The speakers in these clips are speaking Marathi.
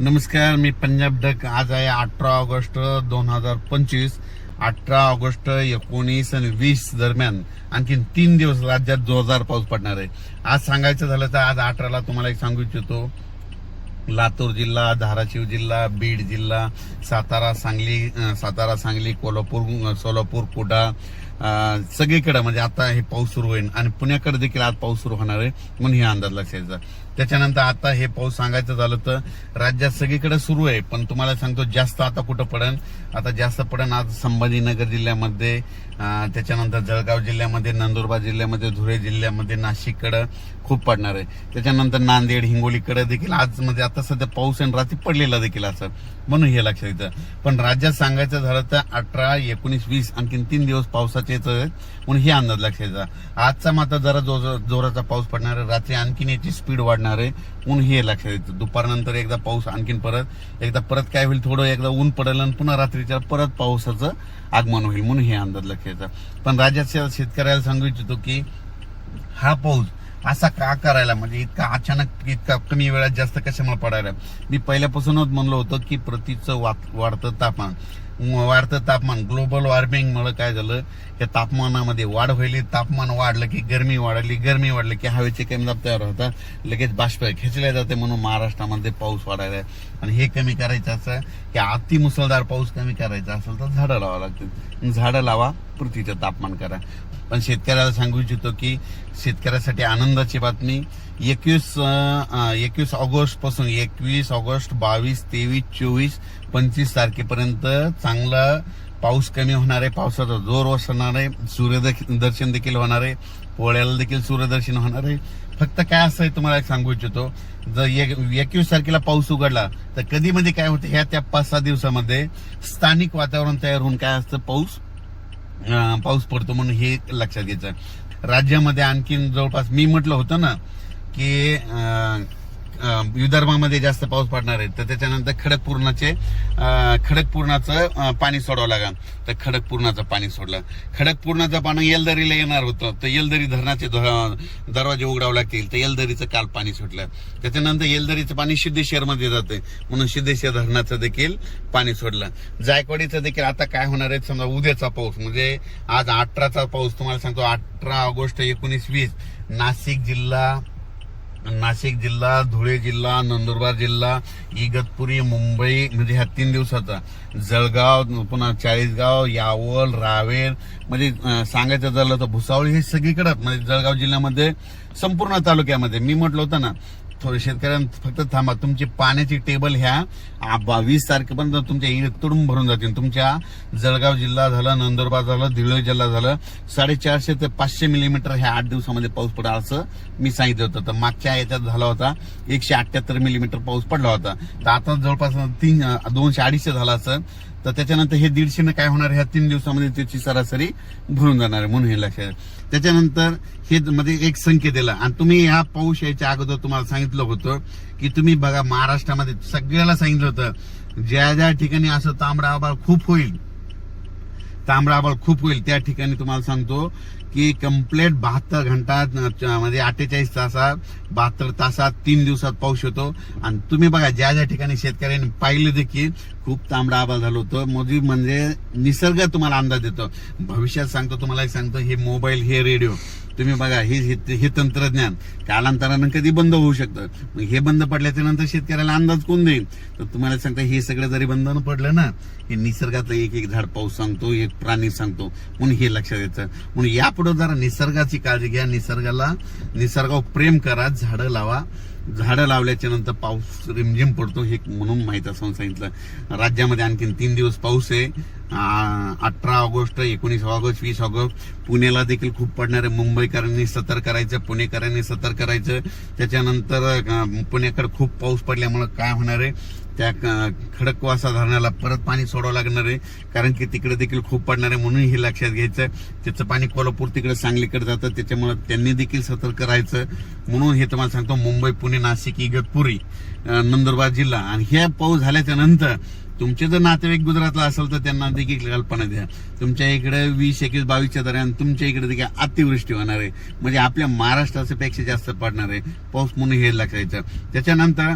नमस्कार मी पंजाब डक आज आहे अठरा ऑगस्ट दोन हजार पंचवीस. अठरा ऑगस्ट एकोणीस आणि वीस दरम्यान आणखी तीन दिवस राज्यात जोरदार पाऊस पडणार आहे. आज सांगायचं झालं तर आज अठराला तुम्हाला एक सांगू इच्छितो. लातूर जिल्हा धाराशिव जिल्हा बीड जिल्हा सातारा सांगली सातारा सांगली कोल्हापूर सोलापूर कुडा सगळीकडे म्हणजे आता हे पाऊस सुरू होईल आणि पुण्याकडे देखील आज पाऊस सुरू होणार आहे म्हणून हे अंदाज लक्षायचा त्याच्यानंतर आता हे पाऊस सांगायचं झालं तर राज्यात सगळीकडे सुरू आहे पण तुम्हाला सांगतो जास्त आता कुठं पडेल आता जास्त पडेल आज संभाजीनगर जिल्ह्यामध्ये त्याच्यानंतर जळगाव जिल्ह्यामध्ये नंदुरबार जिल्ह्यामध्ये धुळे जिल्ह्यामध्ये नाशिककडं खूप पडणार आहे. त्याच्यानंतर नांदेड हिंगोलीकडे देखील आज म्हणजे आता सध्या पाऊस आणि रात्री पडलेला देखील असं म्हणून हे लक्षात येतं. पण राज्यात सांगायचं झालं तर अठरा एकोणीस वीस आणखीन तीन दिवस पावसाचेच आहेत म्हणून हे अंदाज लक्षात आजचा मात्र जरा जो- जोराचा पाऊस पडणार आहे. रात्री आणखीन याची स्पीड वाढणार आहे. ऊन हे लक्षात येतं. दुपारनंतर एकदा पाऊस आणखीन परत. एकदा परत काय होईल? थोडं एकदा ऊन पडेल आणि पुन्हा रात्रीच्या परत पावसाचं आगमन होईल. म्हणून हे अंदाज लक्षात येतं पण राज्याच्या शेतकऱ्याला सांगू इच्छितो की हा पाऊस असा का करायला? म्हणजे इतका अचानक इतका कमी वेळात जास्त कशामुळे पडायला? मी पहिल्यापासूनच म्हणलो होतो की प्रतीचं वाढतं तापमान. वाढतं तापमान. ग्लोबल वॉर्मिंगमुळे काय झालं? या तापमानामध्ये वाढ व्हायली. तापमान वाढलं की गरमी वाढली. गरमी वाढली की हवेचे कमी दाब तयार होतात. लगेच बाष्प खेचले जाते म्हणून महाराष्ट्रामध्ये पाऊस वाढायला आहे. आणि हे कमी करायचं असं की अति मुसळधार पाऊस कमी करायचा असेल तर झाडं लावा लागतील. झाडं लावा पृथ्वीचं तापमान करा. पण शेतकऱ्याला सांगू इच्छितो की शेतकऱ्यासाठी आनंदाची बातमी. एकवीस एकवीस ऑगस्टपासून एकवीस ऑगस्ट बावीस तेवीस चोवीस पंचवीस तारखेपर्यंत चांगला पाऊस कमी होणार आहे पावसाचा जोर ओसरणार आहे सूर्यदर्शन देखील होणार आहे पोळ्याला देखील सूर्यदर्शन होणार. आहे फक्त काय असं आहे तुम्हाला एक सांगू इच्छितो जर एकवीस तारखेला पाऊस उघडला तर कधी मध्ये काय होतं ह्या त्या पाच सहा दिवसामध्ये स्थानिक वातावरण तयार होऊन काय असतं पाऊस पाऊस पडतो म्हणून हे लक्षात घ्यायचं. राज्यामध्ये आणखीन जवळपास मी म्हटलं होतं ना की विदर्भामध्ये जास्त पाऊस पडणार आहे. तर त्याच्यानंतर खडकपूर्णाचे खडकपूर्णाचं पाणी सोडावं लागेल. तर खडकपूर्णाचं पाणी सोडलं. खडकपूर्णाचं पाणी येलदरीला येणार होतं. तर येलदरी धरणाचे दरवाजे उघडावे लागतील. तर येलदरीचं काल पाणी सुटलं. त्याच्यानंतर येलदरीचं पाणी सिद्धेश्वरमध्ये जाते म्हणून सिद्धेश्वर धरणाचं देखील पाणी सोडलं. जायकवाडीचं देखील आता काय होणार आहे? समजा उद्याचा पाऊस म्हणजे आज अठराचा पाऊस तुम्हाला सांगतो अठरा ऑगस्ट एकोणीस वीस. नाशिक जिल्हा नाशिक जिल्हा धुळे जिल्हा नंदुरबार जिल्हा इगतपुरी मुंबई म्हणजे ह्या तीन दिवसाचा जळगाव पुन्हा चाळीसगाव यावल रावेर म्हणजे सांगायचं झालं तर भुसावळ हे सगळीकडं म्हणजे जळगाव जिल्ह्यामध्ये संपूर्ण तालुक्यामध्ये. मी म्हटलं होतं ना थोडे शेतकऱ्यांना फक्त थांबा. तुमची पाण्याची टेबल ह्या बावीस बा- वीस तारखेपर्यंत तुमच्या इड तुडून भरून जातील. तुमच्या जळगाव जिल्हा झाला नंदुरबार झालं धुळे जिल्हा झालं साडेचारशे ते पाचशे मिलीमीटर ह्या आठ दिवसामध्ये पाऊस पडा असं मी सांगितलं होतं. तर मागच्या याच्यात झाला होता एकशे अठ्याहत्तर मिलीमीटर पाऊस पडला होता. तर आता जवळपास तीन दोनशे अडीचशे झाला असं. तर त्याच्यानंतर हे दीडशेनं काय होणार ह्या तीन दिवसामध्ये त्याची सरासरी भरून जाणार आहे म्हणून हे लक्षात त्याच्यानंतर हे मध्ये एक संकेत दिला. आणि तुम्ही ह्या पाऊस यायच्या अगोदर तुम्हाला सांगितलं होतं की तुम्ही बघा महाराष्ट्रामध्ये सगळ्याला सांगितलं होतं ज्या ज्या ठिकाणी असं तांबडा आबाळ खूप होईल तांबडा आबाळ खूप होईल त्या ठिकाणी तुम्हाला सांगतो की कम्प्लेट बहात्तर घंटा म्हणजे अठ्ठेचाळीस तासात बहात्तर तासात तीन दिवसात पाऊस येतो. आणि तुम्ही बघा ज्या ज्या ठिकाणी शेतकऱ्यांनी पाहिलं देखील खूप तांबडा आबाळ झालं होतं. मोदी म्हणजे निसर्ग तुम्हाला अंदाज देतो. भविष्यात सांगतो तुम्हाला एक सांगतो हे मोबाईल हे रेडिओ. तुम्ही बघा हे हे- हे तंत्रज्ञान कालांतरानं कधी बंद होऊ शकतं? मग हे बंद पडल्याच्या नंतर शेतकऱ्याला अंदाज कोण देईल? तर तुम्हाला सांगता हे सगळं जरी बंद पडलं ना हे निसर्गाचं एक एक झाड पाऊस सांगतो एक प्राणी सांगतो म्हणून हे लक्षात येतं. म्हणून यापुढे जरा निसर्गाची काळजी घ्या निसर्गाला निसर्गावर प्रेम करा झाडं लावा. झाडं लावल्याच्या नंतर पाऊस रिमझिम पडतो हे म्हणून माहीत असं सांगितलं. राज्यामध्ये आणखीन तीन दिवस पाऊस आहे. अठरा ऑगस्ट एकोणीस ऑगस्ट वीस ऑगस्ट. पुण्याला देखील खूप पडणार आहे. मुंबईकरांनी सतर्क करायचं पुणेकरांनी सतर्क करायचं त्याच्यानंतर पुण्याकडे खूप पाऊस पडल्यामुळे काय होणार आहे? त्या क- खडकवासा धरणाला परत पाणी सोडावं लागणार आहे. कारण की तिकडे देखील खूप पडणार आहे म्हणून हे लक्षात घ्यायचं. त्याचं पाणी कोल्हापूर तिकडे सांगलीकडे जातं. त्याच्यामुळे त्यांनी देखील सतर्क राहायचं. म्हणून हे तुम्हाला सांगतो मुंबई पुणे नाशिक इगतपुरी नंदुरबार जिल्हा. आणि ह्या पाऊस झाल्याच्यानंतर तुमचे जर नातेवाईक गुजरातला असेल तर त्यांना देखील कल्पना द्या. तुमच्या इकडे वीस एकवीस बावीसच्या दरम्यान तुमच्या इकडे देखील अतिवृष्टी होणार आहे. म्हणजे आपल्या महाराष्ट्राच्या पेक्षा जास्त पडणार आहे. पाऊस म्हणून हे लक्षायचं त्याच्यानंतर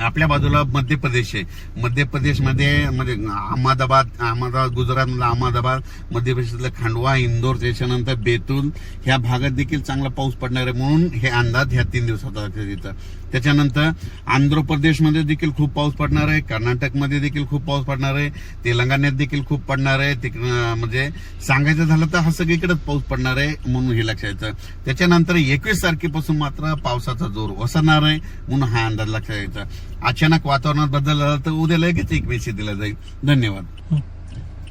आपल्या बाजूला मध्य प्रदेश आहे. मध्य प्रदेशमध्ये म्हणजे अहमदाबाद अहमदाबाद गुजरातमधला अहमदाबाद मध्य प्रदेशातलं खांडवा इंदोर त्याच्यानंतर बेतूल. ह्या भागात देखील चांगला पाऊस पडणार आहे म्हणून हे अंदाज ह्या तीन दिवसात तिथं. त्याच्यानंतर आंध्र प्रदेशमध्ये देखील खूप पाऊस पडणार आहे कर्नाटकमध्ये देखील खूप पाऊस पडणार आहे तेलंगणात देखील खूप पडणार आहे तिक- म्हणजे सांगायचं झालं तर हा सगळीकडेच पाऊस पडणार आहे म्हणून हे लक्षात यायचं. त्याच्यानंतर एकवीस तारखेपासून मात्र पावसाचा जोर ओसरणार आहे म्हणून हा अंदाज लक्षात यायचा. अचानक वातावरणात बदल झाला तर उद्या लगेच एक मेसेज दिला जाईल. धन्यवाद.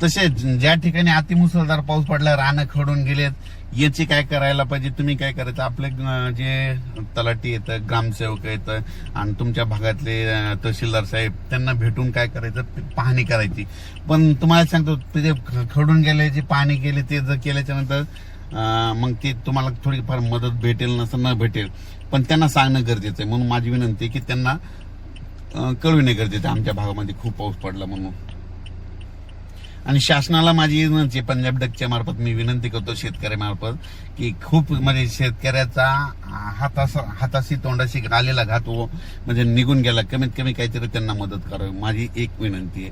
तसेच ज्या ठिकाणी अतिमुसळधार पाऊस पडला रानं खडून गेलेत याची काय करायला पाहिजे तुम्ही काय करायचं? आपले जे तलाठी येतं ग्रामसेवक येतं आणि तुमच्या भागातले तहसीलदार साहेब त्यांना भेटून काय करायचं? पाहणी करायची. पण तुम्हाला सांगतो ते जे ख- खडून गेले जे पाहणी केली ते जर केल्याच्यानंतर मग ते तुम्हाला थोडीफार मदत भेटेल नसं न भेटेल. पण त्यांना सांगणं गरजेचं आहे. म्हणून माझी विनंती आहे की त्यांना कळविणे गरजेचं आहे. आमच्या भागामध्ये खूप पाऊस पडला म्हणून. आणि शासनाला माझी विनंती आहे, पंजाब डकच्या मार्फत मी विनंती करतो शेतकऱ्यामार्फत की खूप म्हणजे शेतकऱ्याचा हातास हाताशी तोंडाशी आलेला घात हो, म्हणजे निघून गेला. कमीत कमी काहीतरी त्यांना मदत करावी माझी एक विनंती आहे.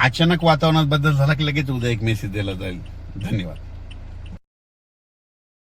अचानक वातावरणात बदल झाला की लगेच उद्या एक मेसेज दिला जाईल. धन्यवाद.